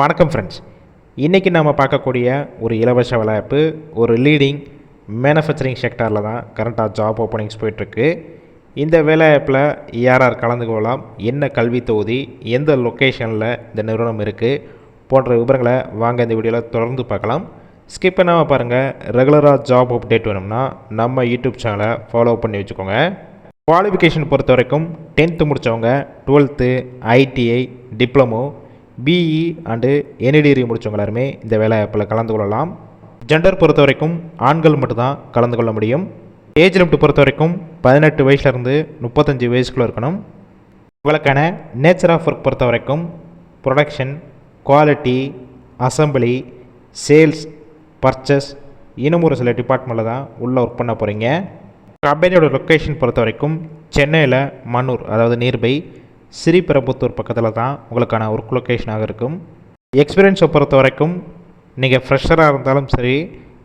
வணக்கம் ஃப்ரெண்ட்ஸ் இன்றைக்கி நம்ம பார்க்கக்கூடிய ஒரு இலவச வேலைவாய்ப்பு ஒரு லீடிங் மேனுஃபேக்சரிங் செக்டாரில் தான் கரண்ட்டாக ஜாப் ஓப்பனிங்ஸ் போயிட்டுருக்கு. இந்த வேலைவாய்ப்பில் யார் யார் கலந்து கொள்ளலாம் என்ன கல்வி தொகுதி எந்த லொக்கேஷனில் இந்த நிறுவனம் இருக்குது போன்ற விவரங்களை வாங்க இந்த வீடியோவில் தொடர்ந்து பார்க்கலாம். ஸ்கிப் பண்ணாமல் பாருங்கள் ரெகுலராக ஜாப் அப்டேட் வேணும்னா நம்ம யூடியூப் சேனலை ஃபாலோ பண்ணி வச்சுக்கோங்க. குவாலிஃபிகேஷன் பொறுத்த வரைக்கும் டென்த்து முடித்தவங்க twelfth ITI diploma BE and any degree முடித்தவங்க எல்லாருமே இந்த வேலைவாய்ப்பில் கலந்து கொள்ளலாம். ஜெண்டர் பொறுத்த வரைக்கும் ஆண்கள் மட்டும்தான் கலந்து கொள்ள முடியும். ஏஜ் லிமிட் பொறுத்த வரைக்கும் பதினெட்டு வயசுலேருந்து முப்பத்தஞ்சு வயசுக்குள்ளே இருக்கணும். உங்களுக்கான நேச்சர் ஆஃப் ஒர்க் பொறுத்த வரைக்கும் production quality assembly sales purchase இன்னும் ஒரு சில டிபார்ட்மெண்ட்டில் தான் உள்ளே ஒர்க் பண்ண போகிறீங்க கம்பெனியோட லொக்கேஷன் பொறுத்த வரைக்கும் சென்னையில் மன்னூர் அதாவது நியர்பை ஸ்ரீபெரும்புத்தூர் பக்கத்தில் தான் உங்களுக்கான ஒர்க் லொக்கேஷனாக இருக்கும். எக்ஸ்பீரியன்ஸை பொறுத்த வரைக்கும் நீங்கள் ஃப்ரெஷராக இருந்தாலும் சரி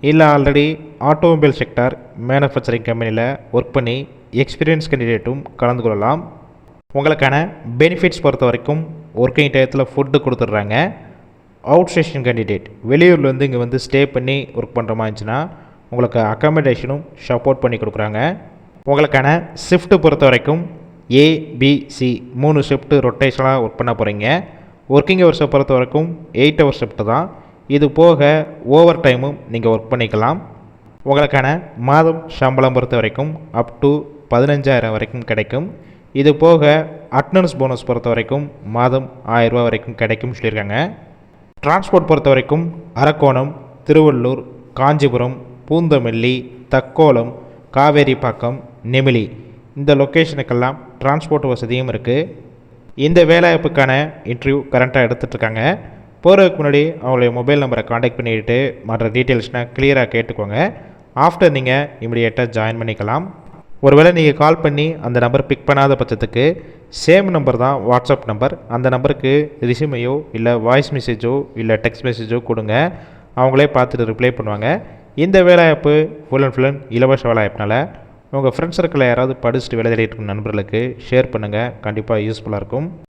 இல்லை ஆல்ரெடி ஆட்டோமொபைல் செக்டார் மேனுஃபேக்சரிங் கம்பெனியில் ஒர்க் பண்ணி எக்ஸ்பீரியன்ஸ் கேண்டிடேட்டும் கலந்து கொள்ளலாம். உங்களுக்கான பெனிஃபிட்ஸ் பொறுத்த வரைக்கும் ஒர்க்கிங் டயத்தில் ஃபுட்டு கொடுத்துட்றாங்க. அவுட் ஸ்டேஷன் கேண்டிடேட் வெளியூர்லேருந்து இங்கே வந்து ஸ்டே பண்ணி ஒர்க் பண்ணுற மாதிரி இருந்துச்சுன்னா உங்களுக்கு அக்காமடேஷனும் சப்போர்ட் பண்ணி கொடுக்குறாங்க. உங்களுக்கான ஷிஃப்ட்டு பொறுத்த வரைக்கும் ஏபிசி மூணு ஷிஃப்ட்டு ரொட்டேஷனாக ஒர்க் பண்ண போகிறீங்க ஒர்க்கிங் ஹவர்ஸை பொறுத்த வரைக்கும் எயிட் ஹவர் ஷிஃப்ட்டு தான். இது போக ஓவர் டைமும் நீங்கள் ஒர்க் பண்ணிக்கலாம். உங்களுக்கான மாதம் சம்பளம் பொறுத்த வரைக்கும் அப் டு பதினஞ்சாயிரம் வரைக்கும் கிடைக்கும். இது போக அட்னன்ஸ் போனஸ் பொறுத்த வரைக்கும் மாதம் ஆயிரரூபா வரைக்கும் கிடைக்கும் சொல்லியிருக்காங்க. டிரான்ஸ்போர்ட் பொறுத்த வரைக்கும் அரக்கோணம் திருவள்ளூர் காஞ்சிபுரம் பூந்தமல்லி தக்கோலம் காவேரிப்பாக்கம் நெமிலி. இந்த லொக்கேஷனுக்கெல்லாம் டிரான்ஸ்போர்ட் வசதியும் இருக்குது இந்த வேலைவாய்ப்புக்கான இன்டர்வியூ கரண்ட்டாக எடுத்துகிட்ருக்காங்க போகிறதுக்கு முன்னாடி அவங்களுடைய மொபைல் நம்பரை காண்டாக்ட் பண்ணிவிட்டு மற்ற டீட்டெயில்ஸ்னால் கிளியராக கேட்டுக்கோங்க. ஆஃப்டர் நீங்கள் இமிடியேட்டாக ஜாயின் பண்ணிக்கலாம். ஒருவேளை நீங்கள் கால் பண்ணி அந்த நம்பர் பிக் பண்ணாத பட்சத்துக்கு சேம் நம்பர் தான் வாட்ஸ்அப் நம்பர் அந்த நம்பருக்கு ரிசியூமையோ இல்லை வாய்ஸ் மெசேஜோ இல்லை டெக்ஸ்ட் மெசேஜோ கொடுங்க. அவங்களே பார்த்துட்டு ரிப்ளை பண்ணுவாங்க. இந்த வேலைவாய்ப்பு ஃபுல் அண்ட் ஃபுல் அண்ட் இலவச வேலைவாய்ப்புனால உங்கள் ஃப்ரெண்ட்ஸ் சர்க்கிளில் யாராவது படிச்சுட்டு வேலை தேடிட்டு இருக்கும் நண்பர்களுக்கு ஷேர் பண்ணுங்கள் கண்டிப்பாக யூஸ்ஃபுல்லாக இருக்கும்.